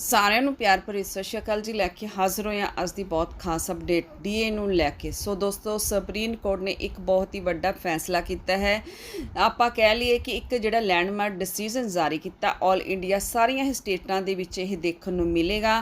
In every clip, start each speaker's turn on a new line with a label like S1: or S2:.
S1: ਸਾਰਿਆਂ ਨੂੰ ਪਿਆਰ ਭਰੀ ਸਤਿ ਸ਼੍ਰੀ ਅਕਾਲ ਜੀ। ਲੈ ਕੇ ਹਾਜ਼ਰ ਹੋਏ ਹਾਂ ਅੱਜ ਦੀ ਬਹੁਤ ਖਾਸ ਅਪਡੇਟ ਡੀਏ ਨੂੰ ਲੈ ਕੇ। ਸੋ ਦੋਸਤੋ ਸੁਪਰੀਮ ਕੋਰਟ ਨੇ ਇੱਕ ਬਹੁਤ ਹੀ ਵੱਡਾ ਫੈਸਲਾ ਕੀਤਾ ਹੈ। ਆਪਾਂ ਕਹਿ ਲਈਏ ਕਿ ਇੱਕ ਜਿਹੜਾ ਲੈਂਡਮਾਰਕ ਡਿਸੀਜਨ ਜਾਰੀ ਕੀਤਾ 올 ਇੰਡੀਆ ਸਾਰੀਆਂ ਹੀ ਸਟੇਟਾਂ ਦੇ ਵਿੱਚ ਇਹ ਦੇਖਣ ਨੂੰ ਮਿਲੇਗਾ।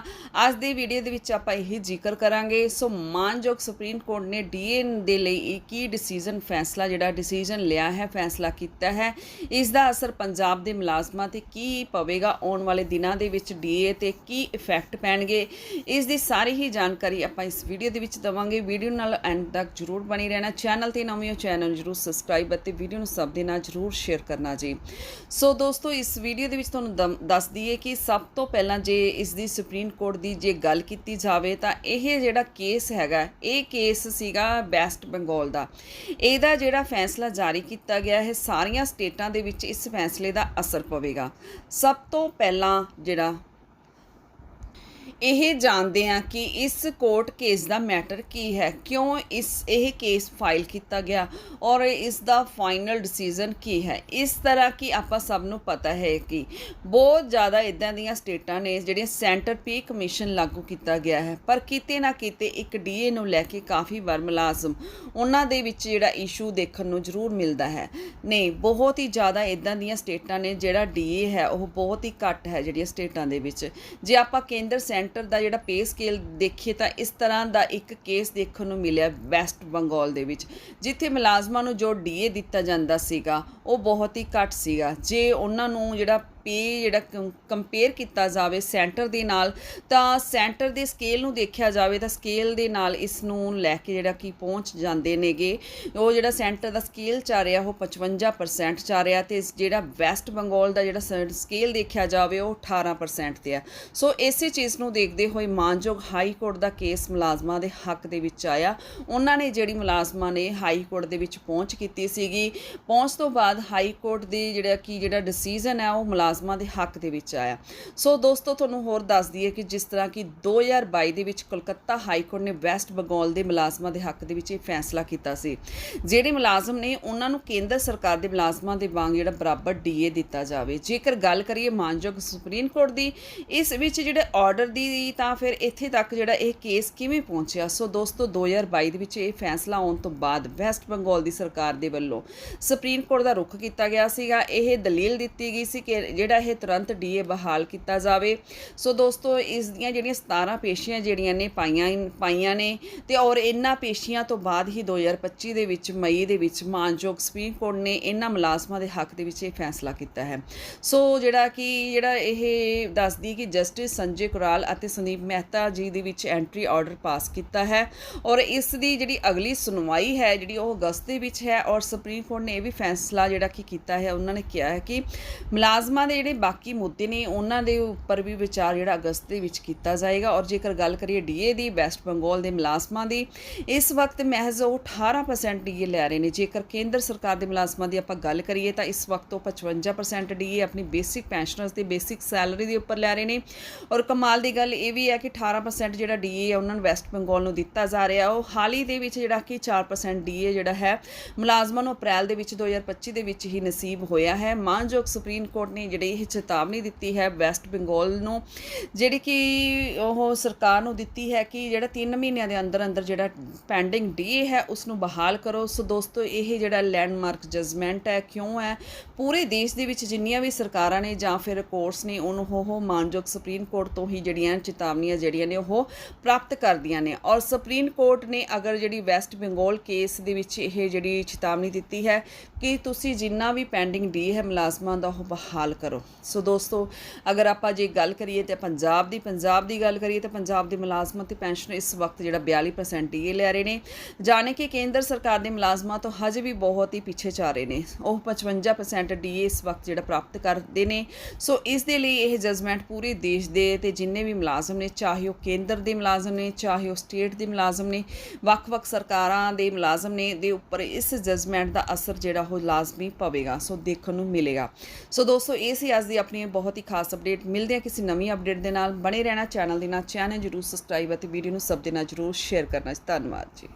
S1: ਅੱਜ ਦੀ ਵੀਡੀਓ ਦੇ ਵਿੱਚ ਆਪਾਂ ਇਹ ਜ਼ਿਕਰ ਕਰਾਂਗੇ। ਸੋ ਮਾਨਯੋਗ ਸੁਪਰੀਮ ਕੋਰਟ ਨੇ ਡੀਏ ਦੇ ਲਈ ਇਹ ਕੀ ਡਿਸੀਜਨ ਫੈਸਲਾ, ਜਿਹੜਾ ਡਿਸੀਜਨ ਲਿਆ ਹੈ, ਫੈਸਲਾ ਕੀਤਾ ਹੈ, ਇਸ ਦਾ ਅਸਰ ਪੰਜਾਬ ਦੇ ਮੁਲਾਜ਼ਮਾਂ ਤੇ ਕੀ ਪਵੇਗਾ? ਆਉਣ ਵਾਲੇ ਦਿਨਾਂ ਦੇ ਵਿੱਚ ਡੀਏ ਤੇ ਕੀ ਇਫੈਕਟ ਪੈਣਗੇ ਇਸ ਦੀ ਸਾਰੀ ਹੀ ਜਾਣਕਾਰੀ ਆਪਾਂ ਇਸ ਵੀਡੀਓ ਦੇ ਵਿੱਚ ਦਵਾਂਗੇ। ਵੀਡੀਓ ਨਾਲ ਐਂਡ ਤੱਕ ਜਰੂਰ ਬਣੀ ਰਹਿਣਾ। ਚੈਨਲ ਤੇ ਨਵੇਂ ਹੋ ਚੈਨਲ ਜਰੂਰ ਸਬਸਕ੍ਰਾਈਬ ਅਤੇ ਵੀਡੀਓ ਨੂੰ ਸਭ ਦੇ ਨਾਲ ਜਰੂਰ ਸ਼ੇਅਰ ਕਰਨਾ ਜੀ। ਸੋ ਦੋਸਤੋ, ਇਸ ਵੀਡੀਓ ਦੇ ਵਿੱਚ ਤੁਹਾਨੂੰ ਦਮ- ਦੱਸ ਦਈਏ ਕਿ ਸਭ ਤੋਂ ਪਹਿਲਾਂ ਜੇ ਇਸ ਦੀ ਸੁਪਰੀਮ ਕੋਰਟ ਦੀ ਜੇ ਗੱਲ ਕੀਤੀ ਜਾਵੇ, ਤਾਂ ਇਹ ਜਿਹੜਾ ਕੇਸ ਹੈਗਾ, ਇਹ ਕੇਸ ਸੀਗਾ ਵੈਸਟ ਬੰਗਾਲ ਦਾ। ਇਹਦਾ ਜਿਹੜਾ ਫੈਸਲਾ ਜਾਰੀ ਕੀਤਾ ਗਿਆ ਹੈ ਸਾਰੀਆਂ ਸਟੇਟਾਂ ਦੇ ਵਿੱਚ ਇਸ ਫੈਸਲੇ ਦਾ ਅਸਰ ਪਵੇਗਾ। ਸਭ ਤੋਂ ਪਹਿਲਾਂ ਜਿਹੜਾ ਇਹ ਜਾਣਦੇ ਹਾਂ ਕਿ ਇਸ ਕੋਰਟ ਕੇਸ ਦਾ ਮੈਟਰ ਕੀ ਹੈ। ਕਿਉਂ ਇਸ, ਇਹ ਕੇਸ ਫਾਈਲ ਕੀਤਾ ਗਿਆ ਔਰ ਇਸ ਦਾ ਫਾਈਨਲ ਡਿਸੀਜਨ ਕੀ ਹੈ? ਇਸ ਤਰ੍ਹਾਂ ਕਿ ਆਪਾਂ ਸਭ ਨੂੰ ਪਤਾ ਹੈ ਕਿ ਬਹੁਤ ਜ਼ਿਆਦਾ ਇਦਾਂ ਦੀਆਂ ਸਟੇਟਾਂ ਨੇ ਜਿਹੜੀਆਂ ਸੈਂਟਰ ਪੇ ਕਮਿਸ਼ਨ ਲਾਗੂ ਕੀਤਾ ਗਿਆ ਹੈ। ਪਰ ਕਿਤੇ ਨਾ ਕਿਤੇ ਇੱਕ ਡੀਏ ਨੂੰ ਲੈ ਕੇ ਕਾਫੀ ਵਾਰ ਮੁਲਾਜ਼ਮ ਉਹਨਾਂ ਦੇ ਵਿੱਚ ਜਿਹੜਾ ਇਸ਼ੂ ਦੇਖਣ ਨੂੰ ਜ਼ਰੂਰ ਮਿਲਦਾ ਹੈ। ਨਹੀਂ, ਬਹੁਤ ਹੀ ਜ਼ਿਆਦਾ ਇਦਾਂ ਦੀਆਂ ਸਟੇਟਾਂ ਨੇ ਜਿਹੜਾ ਡੀਏ ਹੈ, ਉਹ ਬਹੁਤ ਹੀ ਘੱਟ ਹੈ ਜਿਹੜੀਆਂ ਸਟੇਟਾਂ ਦੇ ਵਿੱਚ। ਜੇ ਆਪਾਂ ਕੇਂਦਰ ਸੈਂਟਰ ਦਾ ਜਿਹੜਾ ਪੇ ਸਕੇਲ ਦੇਖੀਏ ਤਾਂ ਇਸ ਤਰ੍ਹਾਂ ਦਾ ਇੱਕ ਕੇਸ ਦੇਖਣ ਨੂੰ ਮਿਲਿਆ ਵੈਸਟ ਬੰਗਾਲ ਦੇ ਵਿੱਚ, ਜਿੱਥੇ ਮੁਲਾਜ਼ਮਾਂ ਨੂੰ ਜੋ ਡੀਏ ਦਿੱਤਾ ਜਾਂਦਾ ਸੀਗਾ, ਉਹ ਬਹੁਤ ਹੀ ਘੱਟ ਸੀਗਾ। ਜੇ ਉਹਨਾਂ ਨੂੰ ਜਿਹੜਾ ਪੇ ਜਿਹੜਾ ਕੰਪੇਅਰ ਕੀਤਾ ਜਾਵੇ ਸੈਂਟਰ ਦੇ ਨਾਲ, ਤਾਂ ਸੈਂਟਰ ਦੇ ਸਕੇਲ ਨੂੰ ਦੇਖਿਆ ਜਾਵੇ ਤਾਂ ਸਕੇਲ ਦੇ ਨਾਲ ਇਸ ਨੂੰ ਲੈ ਕੇ ਜਿਹੜਾ ਕਿ ਪਹੁੰਚ ਜਾਂਦੇ ਨੇਗੇ। ਉਹ ਜਿਹੜਾ ਸੈਂਟਰ ਦਾ ਸਕੇਲ ਚਾ ਰਿਹਾ, ਉਹ 55% ਚਾ ਰਿਹਾ ਤੇ ਇਸ ਜਿਹੜਾ ਵੈਸਟ ਬੰਗਾਲ ਦਾ ਜਿਹੜਾ ਸਕੇਲ ਦੇਖਿਆ ਜਾਵੇ, ਉਹ 18% ਤੇ ਆ। ਸੋ ਇਸੇ ਚੀਜ਼ ਨੂੰ ਦੇਖਦੇ ਹੋਏ ਮਾਨਯੋਗ ਹਾਈ ਕੋਰਟ ਦਾ ਕੇਸ ਮੁਲਾਜ਼ਮਾਂ ਦੇ ਹੱਕ ਦੇ ਵਿੱਚ ਆਇਆ। ਉਹਨਾਂ ਨੇ ਜਿਹੜੀ ਮੁਲਾਜ਼ਮਾਂ ਨੇ ਹਾਈ ਕੋਰਟ ਦੇ ਵਿੱਚ ਪਹੁੰਚ ਕੀਤੀ ਸੀਗੀ। ਪਹੁੰਚ ਤੋਂ ਬਾਅਦ ਹਾਈ ਕੋਰਟ ਦੇ ਜਿਹੜਾ ਕਿ ਜਿਹੜਾ ਡਿਸੀਜਨ ਹੈ, ਉਹ ਮੁਲਾਜ਼ਮਾਂ ਦੇ ਹੱਕ ਦੇ ਵਿੱਚ ਆਇਆ। ਸੋ ਦੋਸਤੋ, ਤੁਹਾਨੂੰ ਹੋਰ ਦੱਸ ਦਈਏ ਕਿ ਜਿਸ ਤਰ੍ਹਾਂ ਕਿ 2022 ਦੇ ਵਿੱਚ ਕੋਲਕਾਤਾ ਹਾਈ ਕੋਰਟ ਨੇ ਵੈਸਟ ਬੰਗਾਲ ਦੇ ਮੁਲਾਜ਼ਮਾਂ ਦੇ ਹੱਕ ਦੇ ਵਿੱਚ ਇਹ ਫੈਸਲਾ ਕੀਤਾ ਸੀ। ਜਿਹੜੇ ਮੁਲਾਜ਼ਮ ਨੇ, ਉਹਨਾਂ ਨੂੰ ਕੇਂਦਰ ਸਰਕਾਰ ਦੇ ਮੁਲਾਜ਼ਮਾਂ ਦੇ ਵਾਂਗ ਜਿਹੜਾ ਬਰਾਬਰ ਡੀਏ ਦਿੱਤਾ ਜਾਵੇ। ਜੇਕਰ ਗੱਲ ਕਰੀਏ ਮਾਨਯੋਗ ਸੁਪਰੀਮ ਕੋਰਟ ਦੀ, ਇਸ ਵਿੱਚ ਜਿਹੜੇ ਆਰਡਰ ਦੀ ਤਾਂ ਫਿਰ ਇੱਥੇ ਤੱਕ ਜਿਹੜਾ ਇਹ ਕੇਸ ਕਿਵੇਂ ਪਹੁੰਚਿਆ? ਸੋ ਦੋਸਤੋ 2022 ਦੇ ਵਿੱਚ ਇਹ ਫੈਸਲਾ ਆਉਣ ਤੋਂ ਬਾਅਦ ਵੈਸਟ ਬੰਗਾਲ ਦੀ ਸਰਕਾਰ ਦੇ ਵੱਲੋਂ ਸੁਪਰੀਮ ਕੋਰਟ ਦਾ ਰੁਖ ਕੀਤਾ ਗਿਆ ਸੀਗਾ। ਇਹ ਦਲੀਲ ਦਿੱਤੀ ਗਈ ਸੀ ਕਿ ਜਿਹੜਾ ਇਹ ਤੁਰੰਤ ਡੀਏ ਬਹਾਲ ਕੀਤਾ ਜਾਵੇ। ਸੋ ਦੋਸਤੋ ਇਸ ਦੀਆਂ ਜਿਹੜੀਆਂ 17 ਪੇਸ਼ੀਆਂ ਜਿਹੜੀਆਂ ਨੇ ਪਾਈਆਂ ਪਾਈਆਂ ਨੇ ਤੇ ਔਰ ਇਹਨਾਂ ਪੇਸ਼ੀਆਂ ਤੋਂ ਬਾਅਦ ਹੀ 2025 ਦੇ ਵਿੱਚ, ਮਈ ਦੇ ਵਿੱਚ ਮਾਨਯੋਗ ਸੁਪਰੀਮ ਕੋਰਟ ਨੇ ਇਹਨਾਂ ਮੁਲਾਜ਼ਮਾਂ ਦੇ ਹੱਕ ਦੇ ਵਿੱਚ ਇਹ ਫੈਸਲਾ ਕੀਤਾ ਹੈ। ਸੋ ਜਿਹੜਾ ਕਿ, ਜਿਹੜਾ ਇਹ ਦੱਸਦੀ ਕਿ ਜਸਟਿਸ ਸੰਜੇ ਕੁਰਾਲ ਅਤੇ ਸੰਦੀਪ ਮਹਿਤਾ ਜੀ ਦੇ ਵਿੱਚ ਐਂਟਰੀ ਆਰਡਰ ਪਾਸ ਕੀਤਾ ਹੈ ਔਰ ਇਸ ਦੀ ਜਿਹੜੀ ਅਗਲੀ ਸੁਣਵਾਈ ਹੈ, ਜਿਹੜੀ ਉਹ ਅਗਸਤ ਦੇ ਵਿੱਚ ਹੈ ਔਰ ਸੁਪਰੀਮ ਕੋਰਟ ਨੇ ਇਹ ਵੀ ਫੈਸਲਾ ਜਿਹੜਾ ਕਿ ਕੀਤਾ ਹੈ, ਉਹਨਾਂ ਨੇ ਕਿਹਾ ਹੈ ਕਿ ਮੁਲਾਜ਼ਮਾਂ ਦੇ ਜਿਹੜੇ ਬਾਕੀ ਮੁੱਦੇ ਨੇ, ਉਹਨਾਂ ਦੇ ਉੱਪਰ ਵੀ ਵਿਚਾਰ ਜਿਹੜਾ ਅਗਸਤ ਦੇ ਵਿੱਚ ਕੀਤਾ ਜਾਏਗਾ। ਔਰ ਜੇਕਰ ਗੱਲ ਕਰੀਏ ਡੀਏ ਦੀ, ਵੈਸਟ ਬੰਗਾਲ ਦੇ ਮੁਲਾਜ਼ਮਾਂ ਦੀ, ਇਸ ਵਕਤ ਮਹਿਜ਼ ਉਹ 18% ਡੀਏ ਲੈ ਰਹੇ ਨੇ। ਜੇਕਰ ਕੇਂਦਰ ਸਰਕਾਰ ਦੇ ਮੁਲਾਜ਼ਮਾਂ ਦੀ ਆਪਾਂ ਗੱਲ ਕਰੀਏ ਤਾਂ ਇਸ ਵਕਤ ਉਹ 55% ਡੀਏ ਆਪਣੀ ਬੇਸਿਕ ਪੈਨਸ਼ਨਰਸ ਦੀ ਬੇਸਿਕ ਸੈਲਰੀ ਦੇ ਉੱਪਰ ਲੈ ਰਹੇ ਨੇ। ਔਰ ਕਮਾਲ ਦੀ ਗੱਲ ਇਹ ਵੀ ਹੈ ਕਿ 18% ਜਿਹੜਾ ਡੀਏ ਹੈ ਉਹਨਾਂ ਨੂੰ ਵੈਸਟ ਬੰਗਾਲ ਨੂੰ ਦਿੱਤਾ ਜਾ ਰਿਹਾ। ਉਹ ਹਾਲ ਹੀ ਦੇ ਵਿੱਚ ਜਿਹੜਾ ਕਿ 4% ਡੀਏ ਜਿਹੜਾ ਹੈ, ਮੁਲਾਜ਼ਮਾਂ ਨੂੰ ਅਪ੍ਰੈਲ ਦੇ ਵਿੱਚ 2025 ਦੇ ਵਿੱਚ ਹੀ ਨਸੀਬ ਹੋਇਆ ਹੈ। ਮਾਨਯੋਗ ਸੁਪਰੀਮ ਕੋਰਟ ਨੇ ਜਿਹੜੀ ਇਹ ਚੇਤਾਵਨੀ ਦਿੱਤੀ ਹੈ ਵੈਸਟ ਬੰਗਾਲ ਨੂੰ, ਜਿਹੜੀ ਕਿ ਉਹ ਸਰਕਾਰ ਨੂੰ ਦਿੱਤੀ ਹੈ ਕਿ ਜਿਹੜਾ 3 ਮਹੀਨਿਆਂ ਦੇ ਅੰਦਰ ਅੰਦਰ ਜਿਹੜਾ ਪੈਂਡਿੰਗ ਡੀ ਹੈ ਉਸ ਨੂੰ ਬਹਾਲ ਕਰੋ। ਸੋ ਦੋਸਤੋ, ਇਹ ਜਿਹੜਾ ਲੈਂਡਮਾਰਕ ਜਜਮੈਂਟ ਹੈ, ਕਿਉਂ ਹੈ? ਪੂਰੇ ਦੇਸ਼ ਦੇ ਵਿੱਚ ਜਿੰਨੀਆਂ ਵੀ ਸਰਕਾਰਾਂ ਨੇ ਜਾਂ ਫਿਰ ਕੋਰਟਸ ਨੇ, ਉਹਨੂੰ ਉਹ ਮਾਨਯੋਗ ਸੁਪਰੀਮ ਕੋਰਟ ਤੋਂ ਹੀ ਜਿਹੜੀਆਂ ਚੇਤਾਵਨੀਆਂ ਜਿਹੜੀਆਂ ਨੇ, ਉਹ ਪ੍ਰਾਪਤ ਕਰਦੀਆਂ ਨੇ। ਔਰ ਸੁਪਰੀਮ ਕੋਰਟ ਨੇ ਅਗਰ ਜਿਹੜੀ ਵੈਸਟ ਬੰਗਾਲ ਕੇਸ ਦੇ ਵਿੱਚ ਇਹ ਜਿਹੜੀ ਚੇਤਾਵਨੀ ਦਿੱਤੀ ਹੈ ਕਿ ਤੁਸੀਂ ਜਿੰਨਾ ਵੀ ਪੈਂਡਿੰਗ ਡੀ ਹੈ, ਮੁਲਾਜ਼ਮਾਂ ਦਾ ਉਹ ਬਹਾਲ ਕਰੋ। ਕਰੋ। ਸੋ ਦੋਸਤੋ, ਅਗਰ ਆਪਾਂ ਜੇ ਗੱਲ ਕਰੀਏ ਤੇ ਪੰਜਾਬ ਦੀ ਪੰਜਾਬ ਦੀ ਗੱਲ ਕਰੀਏ ਤਾਂ ਪੰਜਾਬ ਦੇ ਮੁਲਾਜ਼ਮਾਂ ਤੇ ਪੈਨਸ਼ਨ ਇਸ ਵਕਤ ਜਿਹੜਾ 42% ਡੀਏ ਲੈ ਰਹੇ ਨੇ। ਜਾਣੇ ਕਿ ਕੇਂਦਰ ਸਰਕਾਰ ਦੇ ਮੁਲਾਜ਼ਮਾਂ ਤੋਂ ਹਜੇ ਵੀ ਬਹੁਤ ਹੀ ਪਿੱਛੇ ਚਾ ਰਹੇ ਨੇ। ਉਹ 55% ਡੀਏ ਇਸ ਵਕਤ ਜਿਹੜਾ ਪ੍ਰਾਪਤ ਕਰਦੇ ਨੇ। ਸੋ ਇਸ ਦੇ ਲਈ ਇਹ ਜਜਮੈਂਟ ਪੂਰੇ ਦੇਸ਼ ਦੇ ਤੇ ਜਿੰਨੇ ਵੀ ਮੁਲਾਜ਼ਮ ਨੇ, ਚਾਹੇ ਉਹ ਕੇਂਦਰ ਦੇ ਮੁਲਾਜ਼ਮ ਨੇ, ਚਾਹੇ ਉਹ ਸਟੇਟ ਦੇ ਮੁਲਾਜ਼ਮ ਨੇ, ਵੱਖ-ਵੱਖ ਸਰਕਾਰਾਂ ਦੇ ਮੁਲਾਜ਼ਮ ਨੇ, ਦੇ ਉੱਪਰ ਇਸ ਜਜਮੈਂਟ ਦਾ ਅਸਰ ਜਿਹੜਾ ਉਹ ਲਾਜ਼ਮੀ ਪਵੇਗਾ। ਸੋ ਦੇਖਣ ਨੂੰ ਮਿਲੇਗਾ। ਸੋ ਦੋਸਤੋ, ਇਸ ਸੀ, ਅੱਜ ਦੀ ਆਪਣੀ ਬਹੁਤ ਹੀ ਖਾਸ ਅਪਡੇਟ ਮਿਲਦੇ ਆ ਕਿਸੇ ਨਵੀਂ ਅਪਡੇਟ ਦੇ ਨਾਲ। ਬਣੇ ਰਹਿਣਾ ਚੈਨਲ ਦੇ ਨਾਲ। ਚੈਨਲ ਜਰੂਰ ਸਬਸਕ੍ਰਾਈਬ ਅਤੇ ਵੀਡੀਓ ਨੂੰ ਸਭ ਦੇ ਨਾਲ ਜਰੂਰ ਸ਼ੇਅਰ ਕਰਨਾ ਧੰਨਵਾਦ ਜੀ।